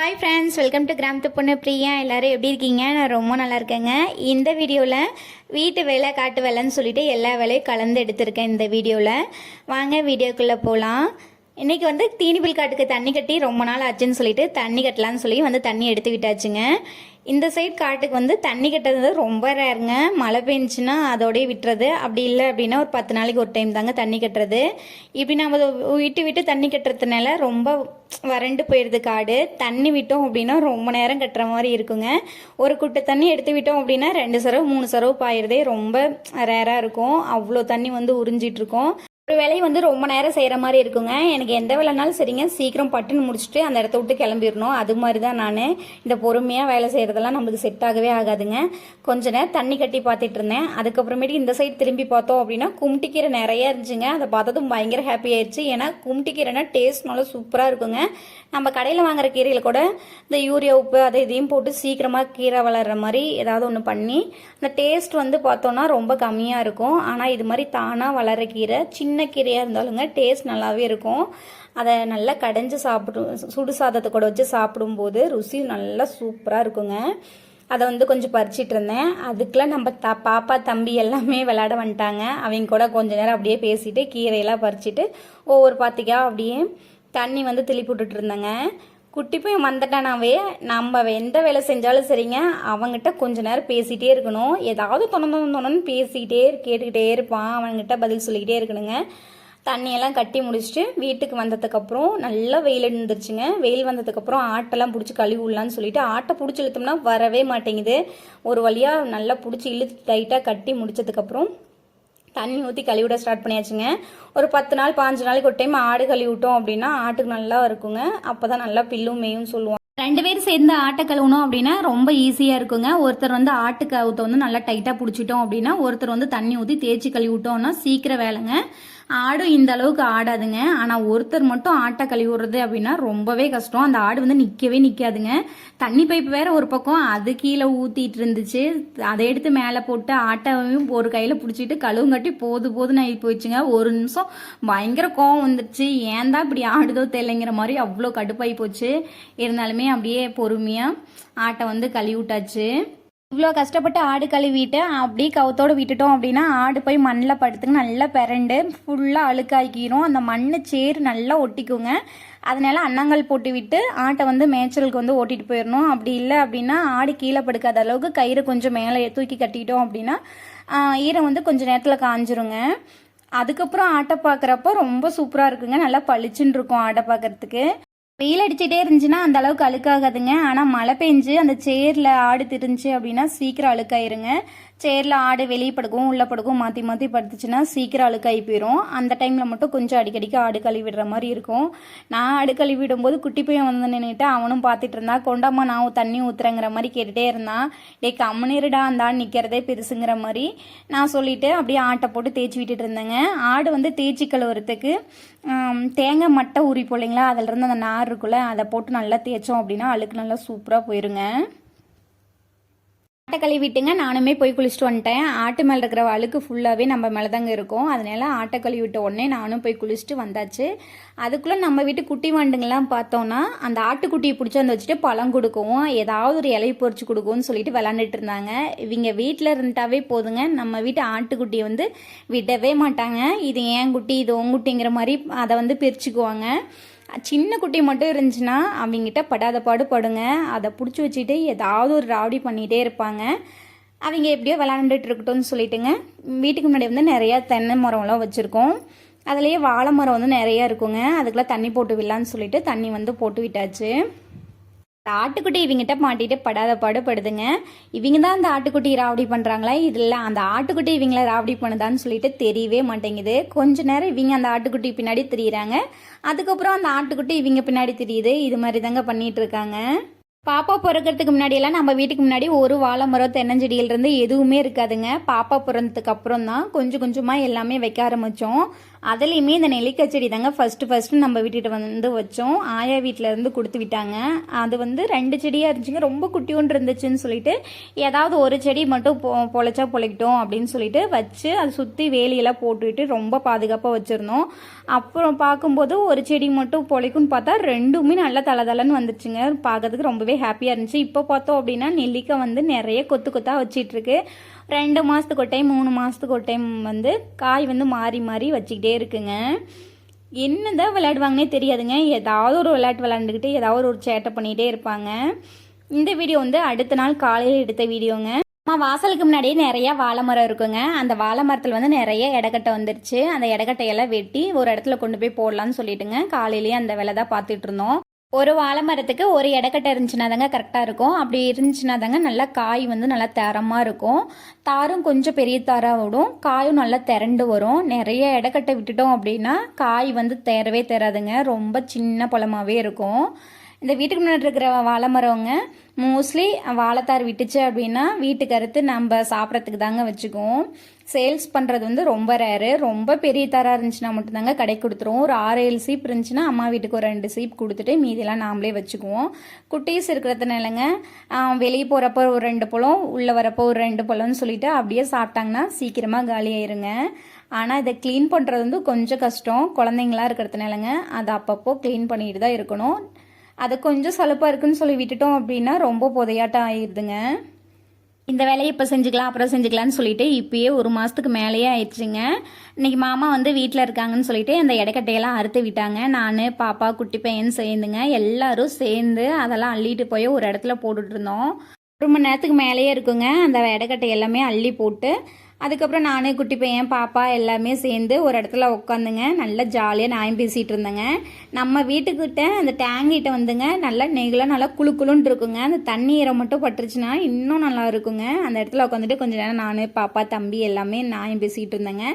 Hi friends welcome to கிராமத்து பொண்ணு பிரியா எல்லோரும் எப்படி இருக்கீங்க? நான் ரொம்ப நல்லா இருக்கேங்க. இந்த வீடியோவில் வீட்டு வேலை காட்டு வேலைன்னு சொல்லிட்டு எல்லா வேலையும் கலந்து எடுத்திருக்கேன் இந்த வீடியோவில் வாங்க வீடியோக்குள்ளே போகலாம் இன்றைக்கி வந்து தீனிபில் காட்டுக்கு தண்ணி கட்டி ரொம்ப நாள் ஆச்சுன்னு சொல்லிட்டு தண்ணி கட்டலான்னு சொல்லி வந்து தண்ணி எடுத்து விட்டாச்சுங்க. இந்த சைடு காட்டுக்கு வந்து தண்ணி கட்டுறது ரொம்ப ரேருங்க மழை பெஞ்சுன்னா அதோடய விட்டுறது. அப்படி இல்லை அப்படின்னா ஒரு பத்து நாளைக்கு ஒரு டைம் தாங்க தண்ணி கட்டுறது. இப்படி நம்ம அதை விட்டு விட்டு தண்ணி கட்டுறதுனால ரொம்ப வறண்டு போயிடுது காடு. தண்ணி விட்டோம் அப்படின்னா ரொம்ப நேரம் கட்டுற மாதிரி இருக்குங்க. ஒரு குட்டை தண்ணி எடுத்து விட்டோம் அப்படின்னா ரெண்டு சரவு மூணு சரவு பாயிறதே ரொம்ப ரேராக இருக்கும். அவ்வளோ தண்ணி வந்து உறிஞ்சிட்ருக்கோம் இருக்கும். ஒரு வேலையை வந்து ரொம்ப நேரம் செய்கிற மாதிரி இருக்குங்க. எனக்கு எந்த வேலைனாலும் சரிங்க. சீக்கிரம் பட்டுன்னு முடிச்சுட்டு அந்த இடத்த விட்டு கிளம்பிடணும். அது மாதிரி தான் நான். இந்த பொறுமையாக வேலை செய்கிறதெல்லாம் நம்மளுக்கு செட் ஆகவே ஆகாதுங்க. கொஞ்ச நேரம் தண்ணி கட்டி பார்த்துட்டு இருந்தேன். அதுக்கப்புறமேட்டு இந்த சைடு திரும்பி பார்த்தோம் அப்படின்னா கும்டிக்கீரை நிறைய இருந்துச்சுங்க. அதை பார்த்ததும் பயங்கர ஹாப்பி ஆயிடுச்சு ஏன்னா கும்டிக்கீரைனா டேஸ்ட் நல்லா சூப்பராக இருக்குங்க. நம்ம கடையில் வாங்குற கீரையில் கூட இந்த யூரியா உப்பு அதை இதையும் போட்டு சீக்கிரமாக கீரை வளர்கிற மாதிரி ஏதாவது ஒன்று பண்ணி அந்த டேஸ்ட் வந்து பார்த்தோன்னா ரொம்ப கம்மியாக இருக்கும். ஆனால் இது மாதிரி தானாக வளர கீரை சின்ன கீரையாக இருந்தாலுங்க டேஸ்ட் நல்லாவே இருக்கும். அதை நல்லா கடைஞ்சு சாப்பிடும் சுடு சாதத்தை கூட வச்சு சாப்பிடும்போது ருசி நல்லா சூப்பராக இருக்குங்க. அதை வந்து கொஞ்சம் பறிச்சிட்டு இருந்தேன். அதுக்கெலாம் நம்ம த பாப்பா தம்பி எல்லாமே விளையாட வந்துட்டாங்க. அவங்க கூட கொஞ்ச நேரம் அப்படியே பேசிட்டு கீரையெல்லாம் பறிச்சிட்டு ஒவ்வொரு பாத்திக்கா அப்படியே தண்ணி வந்து திருப்பி விட்டுட்டு இருந்தேங்க. குட்டி போய் வந்துட்டானாவே நம்ம எந்த வேலை செஞ்சாலும் சரிங்க அவங்ககிட்ட கொஞ்ச நேரம் பேசிகிட்டே இருக்கணும். ஏதாவது தொணந்து தொணன்னு பேசிக்கிட்டே கேட்டுக்கிட்டே இருப்பான். அவன்கிட்ட பதில் சொல்லிக்கிட்டே இருக்கணுங்க. தண்ணியெல்லாம் கட்டி முடிச்சுட்டு வீட்டுக்கு வந்ததுக்கப்புறம் நல்லா வெயில் இருந்துருச்சுங்க. வெயில் வந்ததுக்கப்புறம் ஆட்டெல்லாம் பிடிச்சி கழுவி விடலான்னு சொல்லிட்டு ஆட்டை பிடிச்சி இழுத்தோம்னா வரவே மாட்டேங்குது. ஒரு வழியாக நல்லா பிடிச்சி இழுத்து டைட்டாக கட்டி முடிச்சதுக்கப்புறம் தண்ணி ஊற்றி கழுவிட ஸ்டார்ட் பண்ணியாச்சுங்க. ஒரு பத்து நாள் பாஞ்சு நாளைக்கு ஒரு டைம் ஆடு கழுவிட்டோம் அப்படின்னா ஆட்டுக்கு நல்லா இருக்குங்க. அப்போ தான் நல்லா பில்லும் மேயும் சொல்லுவோம் ரெண்டு பேரும் சேர்ந்து ஆட்டை கழுவணும் அப்படின்னா ரொம்ப ஈஸியாக இருக்குங்க. ஒருத்தர் வந்து ஆட்டு கவுத்த வந்து நல்லா டைட்டாக பிடிச்சிட்டோம் அப்படின்னா ஒருத்தர் வந்து தண்ணி ஊற்றி தேய்ச்சி கழுவிட்டோம்னா சீக்கிரம் வேலைங்க. ஆடும் இந்த அளவுக்கு ஆடாதுங்க. ஆனால் ஒருத்தர் மட்டும் ஆட்டை கழுவி விடுறது அப்படின்னா ரொம்பவே கஷ்டம். அந்த ஆடு வந்து நிற்கவே நிற்காதுங்க தண்ணி பைப் வேற ஒரு பக்கம் அது கீழே ஊற்றிட்டு இருந்துச்சு. அதை எடுத்து மேலே போட்டு ஆட்டையும் ஒரு கையில் பிடிச்சிட்டு கழுவும் கட்டி போது போதுன்னு ஆகி போயிடுச்சுங்க. ஒரு நிமிஷம் பயங்கர கோவம் வந்துடுச்சு ஏன் தான் இப்படி ஆடுதோ தெரியலைங்கிற மாதிரி அவ்வளோ கடுப்பாகி போச்சு. இருந்தாலுமே அப்படியே பொறுமையாக ஆட்டை வந்து கழுவி விட்டாச்சு. இவ்வளோ கஷ்டப்பட்டு ஆடு கழுவிட்டு அப்படியே கவுத்தோடு விட்டுட்டோம் அப்படின்னா ஆடு போய் மண்ணில் படுத்துங்க நல்லா பிறண்டு ஃபுல்லாக அழுக்காக்கிரும் அந்த மண் சேறு நல்லா ஒட்டிக்குங்க. அதனால அன்னங்கள் போட்டு விட்டு ஆட்டை வந்து மேய்ச்சலுக்கு வந்து ஓட்டிட்டு போயிடணும் அப்படி இல்லை அப்படின்னா ஆடு கீழே படுக்காத அளவுக்கு கயிறு கொஞ்சம் மேலே தூக்கி கட்டிட்டோம் அப்படின்னா ஈரம் வந்து கொஞ்சம் நேரத்தில் காஞ்சிருங்க. அதுக்கப்புறம் ஆட்டை பார்க்குறப்போ ரொம்ப சூப்பராக இருக்குங்க. நல்லா பளிச்சுன்னு இருக்கும் ஆட்டை பார்க்குறதுக்கு வெயில் அடிச்சுட்டே இருந்துச்சுன்னா அந்த அளவுக்கு அழுக்காகாதுங்க. ஆனால் மழை பெஞ்சு அந்த சேரில் ஆடு திரிஞ்சு அப்படின்னா சீக்கிரம் அழுக்காயிருங்க. சேரில் ஆடு வெளியே படுக்கும் உள்ளே படுக்கும் மாற்றி மாற்றி படுத்துச்சுன்னா சீக்கிரம் அழுக்காகி போயிடும் அந்த டைமில் மட்டும் கொஞ்சம் அடிக்கடிக்கு ஆடு கழுவி விடுற மாதிரி இருக்கும். நான் ஆடு கழுவி விடும்போது குட்டி பையன் வந்து நின்றுட்டு அவனும் பார்த்துட்டு இருந்தான் கொண்டாமா நான் தண்ணி ஊற்றுறேங்கிற மாதிரி கேட்டுகிட்டே இருந்தான் டே கம்மனிருடா அந்த நிற்கிறதே பெருசுங்கிற மாதிரி. நான் சொல்லிவிட்டு அப்படியே ஆட்டை போட்டு தேய்ச்சி விட்டுட்டு இருந்தேங்க. ஆடு வந்து தேய்ச்சி கழுவுறதுக்கு தேங்காய் மட்டை உரி இல்லைங்களா? அதிலிருந்து அந்த நார் இருக்குல்ல அதை போட்டு நல்லா தேய்ச்சோம் அப்படின்னா அழுக்கு நல்லா சூப்பராக போயிருங்க. ஆட்டை கழுவிட்டுங்க நானுமே போய் குளிச்சுட்டு வந்துட்டேன். ஆட்டு மேலே இருக்கிற அழுக்கு ஃபுல்லாகவே நம்ம மேலே தாங்க இருக்கும். அதனால ஆட்டை கழுவி விட்ட உடனே நானும் போய் குளிச்சுட்டு வந்தாச்சு. அதுக்குள்ளே நம்ம வீட்டு குட்டி வாண்டுங்கெல்லாம் பார்த்தோன்னா அந்த ஆட்டுக்குட்டியை பிடிச்சி வந்து வச்சுட்டு பழம் கொடுக்கும் ஏதாவது ஒரு இலை பொறிச்சு கொடுக்கும்னு சொல்லிட்டு விளாண்டுட்டு இருந்தாங்க. இவங்க வீட்டில் இருந்துட்டாவே போதுங்க. நம்ம வீட்டு ஆட்டுக்குட்டியை வந்து விடவே மாட்டாங்க. இது ஏன் குட்டி இது உங்குட்டிங்கிற மாதிரி அதை வந்து பிரிச்சுக்குவாங்க. சின்ன குட்டி மட்டும் இருந்துச்சுன்னா அவங்ககிட்ட படாத பாடு படுங்க. அதை பிடிச்சி வச்சுட்டு ஏதாவது ஒரு ராவடி பண்ணிகிட்டே இருப்பாங்க. அவங்க எப்படியோ விளாண்டுட்டு இருக்கட்டும்னு சொல்லிட்டுங்க. வீட்டுக்கு முன்னாடி வந்து நிறையா தென்னை மரம்லாம் வச்சுருக்கோம். அதுலேயே வாழை மரம் வந்து நிறையா இருக்குங்க. அதுக்கெல்லாம் தண்ணி போட்டு விடலான்னு சொல்லிட்டு தண்ணி வந்து போட்டு விட்டாச்சு. ஆட்டுக்குட்டி இவங்கிட்ட மாட்டிட்டு படாத பாடுபடுதுங்க இவங்க தான் அந்த ஆட்டுக்குட்டி ராவடி பண்ணுறாங்களா இதில் அந்த ஆட்டுக்குட்டி இவங்கள ராவடி பண்ணுதான்னு சொல்லிட்டு தெரியவே மாட்டேங்குது. கொஞ்ச நேரம் இவங்க அந்த ஆட்டுக்குட்டி பின்னாடி தெரியுறாங்க. அதுக்கப்புறம் அந்த ஆட்டுக்குட்டி இவங்க பின்னாடி தெரியுது. இது மாதிரி தாங்க பண்ணிட்டு இருக்காங்க பாப்பா பிறக்கிறதுக்கு முன்னாடியெல்லாம் நம்ம வீட்டுக்கு முன்னாடி ஒரு வாழை மரம் தென்னஞ்செடியிலிருந்து எதுவுமே இருக்காதுங்க. பாப்பா பிறந்ததுக்கு அப்புறம் தான் கொஞ்சம் கொஞ்சமாக எல்லாமே வைக்க ஆரம்பித்தோம் அதுலேயுமே இந்த நெல்லிக்காய் செடி தாங்க ஃபஸ்ட்டு ஃபஸ்ட்டு நம்ம விட்டுட்டு வந்து வச்சோம். ஆயா வீட்டிலேருந்து கொடுத்து விட்டாங்க. அது வந்து ரெண்டு செடியாக இருந்துச்சுங்க. ரொம்ப குட்டியோண்டு இருந்துச்சுன்னு சொல்லிட்டு ஏதாவது ஒரு செடி மட்டும் பொ பொழைச்சா பொழைக்கிட்டோம் அப்படின்னு சொல்லிட்டு வச்சு அதை சுற்றி வேலியெல்லாம் போட்டுவிட்டு ரொம்ப பாதுகாப்பாக வச்சுருந்தோம். அப்புறம் பார்க்கும்போது ஒரு செடி மட்டும் பொழைக்கும்னு பார்த்தா ரெண்டுமே நல்லா தலை தலைன்னு வந்துச்சுங்க. பார்க்கறதுக்கு ரொம்பவே ஹாப்பியாக இருந்துச்சு. இப்போ பார்த்தோம் அப்படின்னா நெல்லிக்காய் வந்து நிறைய கொத்து கொத்தாக வச்சிட்ருக்கு ரெண்டு மாதத்துக்கு ஒரு டைம் மூணு மாதத்துக்கு ஒரு டைம் வந்து காய் வந்து மாறி மாறி வச்சுக்கிட்டே இருக்குங்க. என்னதான் விளையாடுவாங்கன்னே தெரியாதுங்க. ஏதாவது ஒரு விளையாட்டு விளையாண்டுக்கிட்டு ஏதாவது ஒரு சேட்டை பண்ணிகிட்டே இருப்பாங்க. இந்த வீடியோ வந்து அடுத்த நாள் காலையில் எடுத்த வீடியோங்க. அம்மா வாசலுக்கு முன்னாடியே நிறையா வாழை மரம் இருக்குங்க. அந்த வாழை மரத்தில் வந்து நிறைய இடக்கட்டை வந்துருச்சு. அந்த இடக்கட்டையெல்லாம் வெட்டி ஒரு இடத்துல கொண்டு போய் போடலான்னு சொல்லிட்டுங்க. காலையிலேயே அந்த வேலை தான் பார்த்துட்டு இருந்தோம். ஒரு வாழை மரத்துக்கு ஒரு இடக்கட்டை இருந்துச்சுன்னா தாங்க கரெக்டாக இருக்கும். அப்படி இருந்துச்சுன்னா தாங்க நல்லா காய் வந்து நல்லா தரமாக இருக்கும். தாரும் கொஞ்சம் பெரிய தாராக விடும் காயும் நல்லா திரண்டு வரும். நிறைய இடக்கட்டை விட்டுட்டோம் அப்படின்னா காய் வந்து தேரவே தேராதுங்க ரொம்ப சின்ன பழமாகவே இருக்கும். இந்த வீட்டுக்கு முன்னாடி இருக்கிற வாழை மரவங்க மோஸ்ட்லி வாழைத்தார் விட்டுச்சு அப்படின்னா வீட்டுக்கு அறுத்து நம்ம சாப்பிட்றதுக்கு தாங்க வச்சுக்குவோம். சேல்ஸ் பண்ணுறது வந்து ரொம்ப ரேரு ரொம்ப பெரிய தாராக இருந்துச்சுன்னா மட்டும்தாங்க கடை கொடுத்துருவோம். ஒரு ஆறு ஏழு சீப் இருந்துச்சுன்னா அம்மா வீட்டுக்கு ஒரு ரெண்டு சீப் கொடுத்துட்டு மீதியெல்லாம் நாமளே வச்சுக்குவோம். குட்டீஸ் இருக்கிறதுனாலங்க வெளியே போகிறப்போ ஒரு ரெண்டு பழம் உள்ளே வரப்போ ஒரு ரெண்டு பழம்னு சொல்லிட்டு அப்படியே சாப்பிட்டாங்கன்னா சீக்கிரமாக காலியாயிருங்க ஆனால் இதை க்ளீன் பண்ணுறது வந்து கொஞ்சம் கஷ்டம். குழந்தைங்களா இருக்கிறதுனாலங்க அதை அப்பப்போ க்ளீன் பண்ணிட்டு தான் இருக்கணும். அது கொஞ்சம் சலுப்பாக இருக்குன்னு சொல்லி விட்டுட்டோம் அப்படின்னா ரொம்ப புதையாட்டம் ஆயிடுதுங்க இந்த வேலையை இப்போ செஞ்சுக்கலாம் அப்புறம் செஞ்சுக்கலாம்னு சொல்லிட்டு இப்பயே ஒரு மாதத்துக்கு மேலேயே ஆயிடுச்சுங்க. இன்னைக்கு மாமா வந்து வீட்டில் இருக்காங்கன்னு சொல்லிட்டு அந்த இடக்கட்டையெல்லாம் அறுத்து விட்டாங்க. நான் பாப்பா குட்டி பையன் சேர்ந்துங்க. எல்லாரும் சேர்ந்து அதெல்லாம் அள்ளிட்டு போய் ஒரு இடத்துல போட்டுட்டு இருந்தோம். ஒரு மணி நேரத்துக்கு மேலேயே இருக்குங்க. அந்த இடக்கட்டை எல்லாமே அள்ளி போட்டு அதுக்கப்புறம் நானே குட்டி பையன் பாப்பா எல்லாமே சேர்ந்து ஒரு இடத்துல உட்காந்துங்க நல்லா ஜாலியாக நாயம் பேசிகிட்டு இருந்தேங்க. நம்ம வீட்டுக்கிட்ட அந்த டேங்கிட்ட வந்துங்க நல்லா நெகிலாம் நல்லா குழு குழுன்னு இருக்குங்க. அந்த தண்ணி ஈரம் மட்டும் பட்டுருச்சுன்னா இன்னும் நல்லா இருக்குங்க. அந்த இடத்துல உட்காந்துட்டு கொஞ்சம் நேரம் நான் பாப்பா தம்பி எல்லாமே நாயம் பேசிகிட்டு இருந்தேங்க.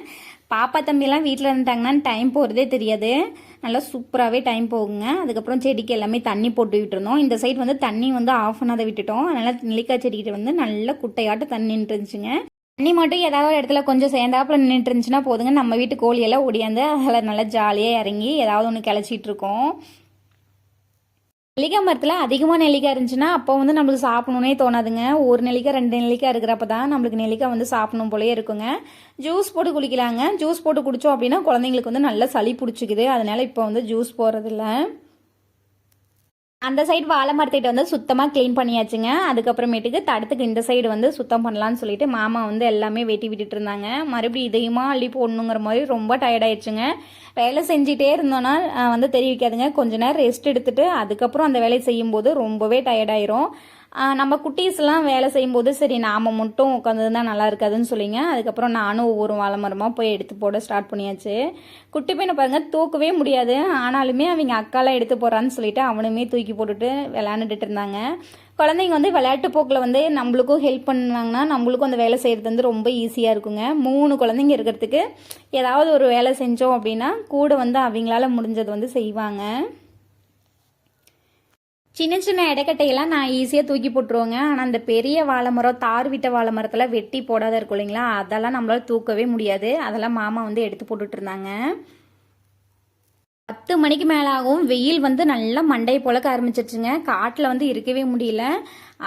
பாப்பா தம்பிலாம் வீட்டில் இருந்துட்டாங்கன்னா டைம் போகிறதே தெரியாது. நல்லா சூப்பராகவே டைம் போகுங்க. அதுக்கப்புறம் செடிக்கு எல்லாமே தண்ணி போட்டு விட்டுருந்தோம் இந்த சைடு வந்து தண்ணி வந்து ஆஃப் பண்ணாத விட்டுட்டோம். அதனால் நெல்லிக்காய் செடிக்கிட்ட வந்து நல்ல குட்டையாட்ட தண்ணி இருந்துச்சுங்க. தண்ணி மட்டும் ஏதாவது ஒரு இடத்துல கொஞ்சம் சேர்ந்தாப்புல நின்றுட்டு இருந்துச்சுன்னா போதுங்க. நம்ம வீட்டு கோழியெல்லாம் ஓடியாந்து அதில் நல்லா ஜாலியாக இறங்கி ஏதாவது ஒன்று கிளச்சிட்டு இருக்கோம். நெல்லிக்காய் மரத்தில் அதிகமாக நெல்லிக்காய் இருந்துச்சுன்னா அப்போ வந்து நம்மளுக்கு சாப்பிடணுன்னே தோணாதுங்க. ஒரு நெல்லிக்காய் ரெண்டு நெல்லிக்காய் இருக்கிறப்ப தான் நம்மளுக்கு நெல்லிக்காய் வந்து சாப்பிடணும் போலே இருக்குங்க. ஜூஸ் போட்டு குளிக்கலாங்க. ஜூஸ் போட்டு குடித்தோம் அப்படின்னா குழந்தைங்களுக்கு வந்து நல்லா சளி பிடிச்சிக்குது. அதனால இப்போ வந்து ஜூஸ் போடுறதில்ல. அந்த சைடு வாழை மரத்திட்ட வந்து சுத்தமாக க்ளீன் பண்ணியாச்சுங்க. அதுக்கப்புறமேட்டுக்கு தடுத்துக்கு இந்த சைடு வந்து சுத்தம் பண்ணலான்னு சொல்லிட்டு மாமா வந்து எல்லாமே வெட்டி விட்டுட்டு இருந்தாங்க. மறுபடியும் இதையுமா அள்ளி போடணுங்கிற மாதிரி ரொம்ப டயர்டாயிடுச்சுங்க வேலை செஞ்சிட்டே இருந்தோன்னா வந்து தெரிவிக்காதுங்க. கொஞ்ச நேரம் ரெஸ்ட் எடுத்துட்டு அதுக்கப்புறம் அந்த வேலையை செய்யும்போது ரொம்பவே டயர்டாயிரும் நம்ம குட்டீஸ்லாம் வேலை செய்யும்போது சரி நாம் மட்டும் உட்காந்துருந்தா நல்லா இருக்காதுன்னு சொல்லிங்க. அதுக்கப்புறம் நானும் ஒவ்வொரு வாழை மரமாக போய் எடுத்து போட ஸ்டார்ட் பண்ணியாச்சு. குட்டி பையனை பாருங்கள் தூக்கவே முடியாது. ஆனாலுமே அவங்க அக்காலாம் எடுத்து போகிறான்னு சொல்லிட்டு அவனுமே தூக்கி போட்டுட்டு விளையாண்டுட்டு இருந்தாங்க. குழந்தைங்க வந்து விளையாட்டு போக்கில் வந்து நம்மளுக்கும் ஹெல்ப் பண்ணாங்கன்னா நம்மளுக்கும் அந்த வேலை செய்கிறது வந்து ரொம்ப ஈஸியாக இருக்குங்க. மூணு குழந்தைங்க இருக்கிறதுக்கு ஏதாவது ஒரு வேலை செஞ்சோம் அப்படின்னா கூட வந்து அவங்களால முடிஞ்சது வந்து செய்வாங்க. சின்ன சின்ன இடக்கட்டையெல்லாம் நான் ஈஸியாக தூக்கி போட்டுருவோங்க. ஆனால் அந்த பெரிய வாழை மரம் தார் விட்ட வாழை மரத்தில் வெட்டி போடாத இருக்கும் இல்லைங்களா? அதெல்லாம் நம்மளால் தூக்கவே முடியாது. அதெல்லாம் மாமா வந்து எடுத்து போட்டுட்டு இருந்தாங்க. பத்து மணிக்கு மேலாகவும் வெயில் வந்து நல்லா மண்டை புழக்க ஆரம்பிச்சிருச்சுங்க. காட்டில் வந்து இருக்கவே முடியல.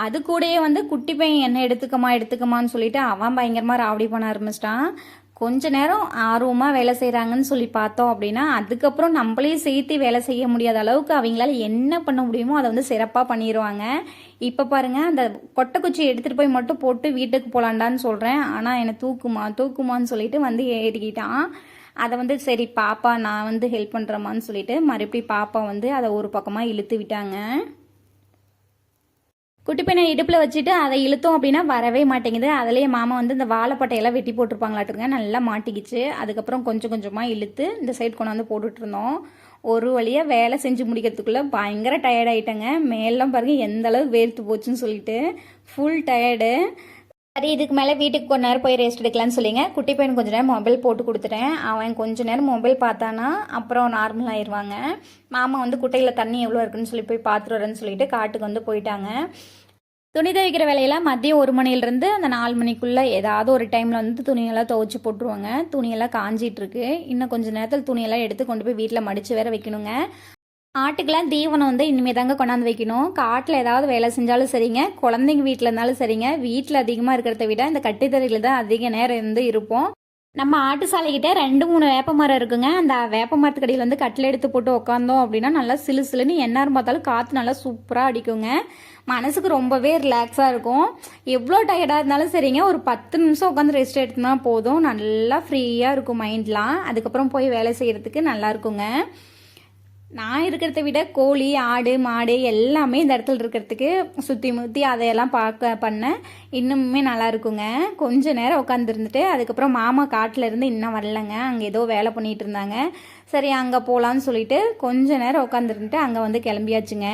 அது கூடயே வந்து குட்டி பையன் என்ன எடுத்துக்கமா எடுத்துக்கமான்னு சொல்லிட்டு அவன் பயங்கரமாக ராவடி பண்ண ஆரம்பிச்சிட்டான். கொஞ்ச நேரம் ஆர்வமாக வேலை செய்கிறாங்கன்னு சொல்லி பார்த்தோம் அப்படின்னா அதுக்கப்புறம் நம்மளே சேர்த்து வேலை செய்ய முடியாத அளவுக்கு அவங்களால என்ன பண்ண முடியுமோ அதை வந்து சிறப்பாக பண்ணிடுவாங்க இப்போ பாருங்கள் அந்த கொட்டைக்குச்சி எடுத்துகிட்டு போய் மட்டும் போட்டு வீட்டுக்கு போகலான்டான்னு சொல்கிறேன் ஆனால் என்னை தூக்குமா தூக்குமான்னு சொல்லிட்டு வந்து ஏறிக்கிட்டான். அதை வந்து சரி பாப்பா நான் வந்து ஹெல்ப் பண்ணுறமான்னு சொல்லிட்டு மறுபடியும் பாப்பா வந்து அதை ஒரு பக்கமாக இழுத்து விட்டாங்க. குட்டி பையனை இடுப்பில் வச்சுட்டு அதை இழுத்தோம் அப்படின்னா வரவே மாட்டேங்குது. அதுலேயே மாமா வந்து இந்த வாழைப்பட்டையெல்லாம் வெட்டி போட்டிருப்பாங்களாட்டுங்க. நல்லா மாட்டிக்கிச்சு. அதுக்கப்புறம் கொஞ்சம் கொஞ்சமாக இழுத்து இந்த சைட் கொண்டாந்து வந்து போட்டுட்ருந்தோம். ஒரு வழியாக வேலை செஞ்சு முடிக்கிறதுக்குள்ளே பயங்கர டயர்ட் ஆகிட்டேங்க மேலாம் பாருங்கள் எந்த அளவுக்கு வேர்த்து போச்சுன்னு சொல்லிட்டு ஃபுல் டயர்டு சரி இதுக்கு மேலே வீட்டுக்கு கொஞ்ச நேரம் போய் ரெஸ்ட் எடுக்கலான்னு சொல்லிங்க. குட்டி பையன் கொஞ்ச நேரம் மொபைல் போட்டு கொடுத்துட்டேன். அவன் கொஞ்ச நேரம் மொபைல் பார்த்தானா அப்புறம் நார்மல் ஆயிடுவாங்க. மாமா வந்து குட்டையில் தண்ணி எவ்வளோ இருக்குன்னு சொல்லி போய் பார்த்துட்டு வரேன்னு சொல்லிட்டு காட்டுக்கு வந்து போயிட்டாங்க. துணி துவைக்கிற வேலையெல்லாம் மதியம் ஒரு மணிலேருந்து அந்த நாலு மணிக்குள்ளே ஏதாவது ஒரு டைமில் வந்து துணியெல்லாம் துவைச்சி போட்டுருவாங்க. துணியெல்லாம் காஞ்சிட்ருக்கு. இன்னும் கொஞ்சம் நேரத்தில் துணியெல்லாம் எடுத்து கொண்டு போய் வீட்டில் மடித்து வேற வைக்கணுங்க. ஆட்டுக்கெல்லாம் தீவனம் வந்து இனிமேல் தாங்க கொண்டாந்து வைக்கணும். காட்டில் ஏதாவது வேலை செஞ்சாலும் சரிங்க. குழந்தைங்க வீட்டில் இருந்தாலும் சரிங்க. வீட்டில் அதிகமாக இருக்கிறத விட இந்த கட்டித்தறியில் தான் அதிக நேரம் இருந்து இருப்போம். நம்ம ஆட்டு சாலைக்கிட்ட ரெண்டு மூணு வேப்ப மரம் இருக்குங்க. அந்த வேப்ப மரத்துக்கடியில் வந்து கட்டில் எடுத்து போட்டு உட்காந்தோம் அப்படின்னா நல்லா சிலு சிலுன்னு எந்நேரம் பார்த்தாலும் காற்று நல்லா சூப்பராக அடிக்குங்க. மனசுக்கு ரொம்பவே ரிலாக்ஸாக இருக்கும். எவ்வளோ டயர்டாக இருந்தாலும் சரிங்க. ஒரு பத்து நிமிஷம் உட்காந்து ரெஸ்ட் எடுத்தோம்னா போதும். நல்லா ஃப்ரீயாக இருக்கும் மைண்ட்லாம் அதுக்கப்புறம் போய் வேலை செய்கிறதுக்கு நல்லா இருக்குங்க. நான் இருக்கிறத விட கோழி ஆடு மாடு எல்லாமே இந்த இடத்துல இருக்கிறதுக்கு சுற்றி முற்றி அதையெல்லாம் பார்க்க பண்ண இன்னுமே நல்லா இருக்குங்க. கொஞ்ச நேரம் உட்காந்துருந்துட்டு அதுக்கப்புறம் மாமா காட்டில் இருந்து இன்னும் வரலங்க. அங்கே ஏதோ வேலை பண்ணிகிட்டு இருந்தாங்க. சரி அங்கே போகலான்னு சொல்லிட்டு கொஞ்ச நேரம் உட்காந்துருந்துட்டு அங்கே வந்து கிளம்பியாச்சுங்க.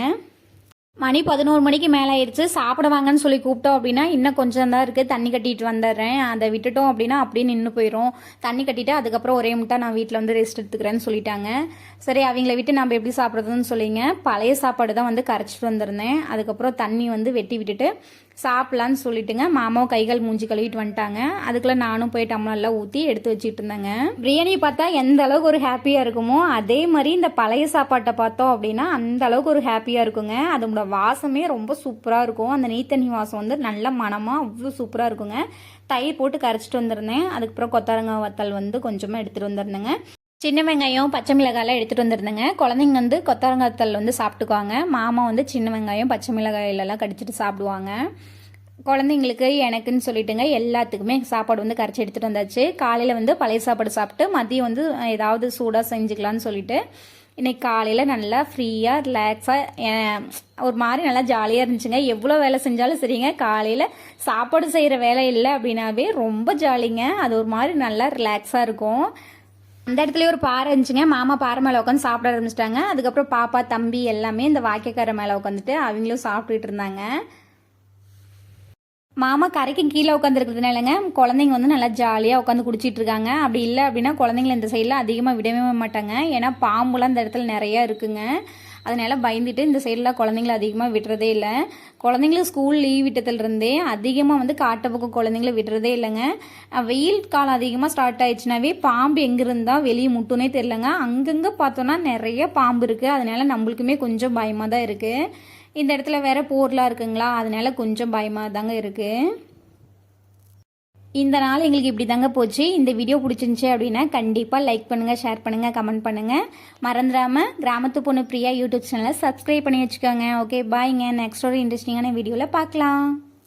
மணி பதினோரு மணிக்கு மேலே ஆயிடுச்சு சாப்பிட வாங்கன்னு சொல்லி கூப்பிட்டோம் அப்படின்னா இன்னும் கொஞ்சம் தான் இருக்குது தண்ணி கட்டிட்டு வந்துடுறேன். அதை விட்டுட்டோம் அப்படின்னா அப்படியே நின்று போயிடும் தண்ணி கட்டிட்டு அதுக்கப்புறம் ஒரே முட்டை நான் வீட்டில் வந்து ரெஸ்ட் எடுத்துக்கிறேன்னு சொல்லிட்டாங்க. சரி அவங்கள விட்டு நம்ம எப்படி சாப்பிட்றதுன்னு சொல்லிங்க. பழைய சாப்பாடு தான் வந்து கரைச்சிட்டு வந்திருந்தேன். அதுக்கப்புறம் தண்ணி வந்து வெட்டி விட்டுட்டு சாப்பிட்லான்னு சொல்லிட்டுங்க. மாமாவும் கைகள் மூஞ்சி கழுவிட்டு வந்துட்டாங்க. அதுக்குள்ளே நானும் போய் டம்ளர்லாம் ஊற்றி எடுத்து வச்சுட்டு இருந்தேங்க பிரியாணி பார்த்தா எந்த அளவுக்கு ஒரு ஹாப்பியாக இருக்குமோ அதே மாதிரி இந்த பழைய சாப்பாட்டை பார்த்தோம் அப்படின்னா அந்த அளவுக்கு ஒரு ஹாப்பியாக இருக்குங்க. அதோட வாசமே ரொம்ப சூப்பராக இருக்கும். அந்த நீத்தண்ணி வாசம் வந்து நல்ல மனமாக அவ்வளோ சூப்பராக இருக்குங்க. தயிர் போட்டு கரைச்சிட்டு வந்திருந்தேன். அதுக்கப்புறம் கொத்தரங்காய் வத்தல் வந்து கொஞ்சமாக எடுத்துகிட்டு வந்திருந்தேங்க. சின்ன வெங்காயம் பச்சை மிளகாயெல்லாம் எடுத்துகிட்டு வந்திருந்தேங்க. குழந்தைங்க வந்து கொத்தரங்காத்தல் வந்து சாப்பிட்டுக்குவாங்க. மாமா வந்து சின்ன வெங்காயம் பச்சை மிளகாயிலெல்லாம் கடிச்சிட்டு சாப்பிடுவாங்க. குழந்தைங்களுக்கு எனக்குன்னு சொல்லிட்டுங்க எல்லாத்துக்குமே சாப்பாடு வந்து கரைச்சி எடுத்துகிட்டு வந்தாச்சு. காலையில் வந்து பழைய சாப்பாடு சாப்பிட்டு மதியம் வந்து ஏதாவது சூடாக செஞ்சுக்கலான்னு சொல்லிட்டு இன்னைக்கு காலையில் நல்லா ஃப்ரீயாக ரிலாக்ஸாக ஒரு மாதிரி நல்லா ஜாலியாக இருந்துச்சுங்க. எவ்வளோ வேலை செஞ்சாலும் சரிங்க. காலையில் சாப்பாடு செய்கிற வேலை இல்லை அப்படின்னாவே ரொம்ப ஜாலிங்க அது ஒரு மாதிரி நல்லா ரிலாக்ஸாக இருக்கும். அந்த இடத்துல ஒரு பாறை இருந்துச்சுங்க. மாமா பாறை மேலே உட்காந்து சாப்பிட ஆரம்பிச்சிட்டாங்க. அதுக்கப்புறம் பாப்பா தம்பி எல்லாமே இந்த வாக்கியக்கார மேலே உட்காந்துட்டு அவங்களும் சாப்பிட்டுட்டு இருந்தாங்க. மாமா கரைக்கும் கீழே உட்காந்துருக்கிறதுனாலங்க குழந்தைங்க வந்து நல்லா ஜாலியாக உட்காந்து குடிச்சிட்டு இருக்காங்க. அப்படி இல்லை அப்படின்னா குழந்தைங்கள இந்த சைடில் அதிகமாக விடவே மாட்டாங்க. ஏன்னா பாம்புலாம் இந்த இடத்துல நிறையா இருக்குங்க. அதனால பயந்துட்டு இந்த சைடெலாம் குழந்தைங்கள அதிகமாக விடுறதே இல்லை. குழந்தைங்களுக்கு ஸ்கூல் லீவ் விட்டதுலேருந்தே அதிகமாக வந்து காட்டு பக்கம் குழந்தைங்கள விடுறதே இல்லைங்க. வெயில் காலம் அதிகமாக ஸ்டார்ட் ஆயிடுச்சுனாவே பாம்பு எங்கே இருந்தால் வெளியே முட்டுனே தெரிலங்க அங்கங்கே பார்த்தோன்னா நிறைய பாம்பு இருக்குது அதனால நம்மளுக்குமே கொஞ்சம் பயமாக தான் இருக்குது இந்த இடத்துல வேற போர்லாம் இருக்குங்களா? அதனால கொஞ்சம் பயமாக தாங்க இருக்குது இந்த நாள் எங்களுக்கு இப்படி தாங்க போச்சு. இந்த வீடியோ பிடிச்சிருந்துச்சி அப்படின்னா கண்டிப்பாக லைக் பண்ணுங்கள் ஷேர் பண்ணுங்கள் கமெண்ட் பண்ணுங்கள் மறந்துடாமல் கிராமத்து பொண்ணு பிரியா யூடியூப் சேனலை சப்ஸ்கிரைப் பண்ணி வச்சுக்கோங்க. ஓகே பாய்ங்க நெக்ஸ்ட் ஒரு இன்ட்ரெஸ்டிங்கான வீடியோவில் பார்க்கலாம்.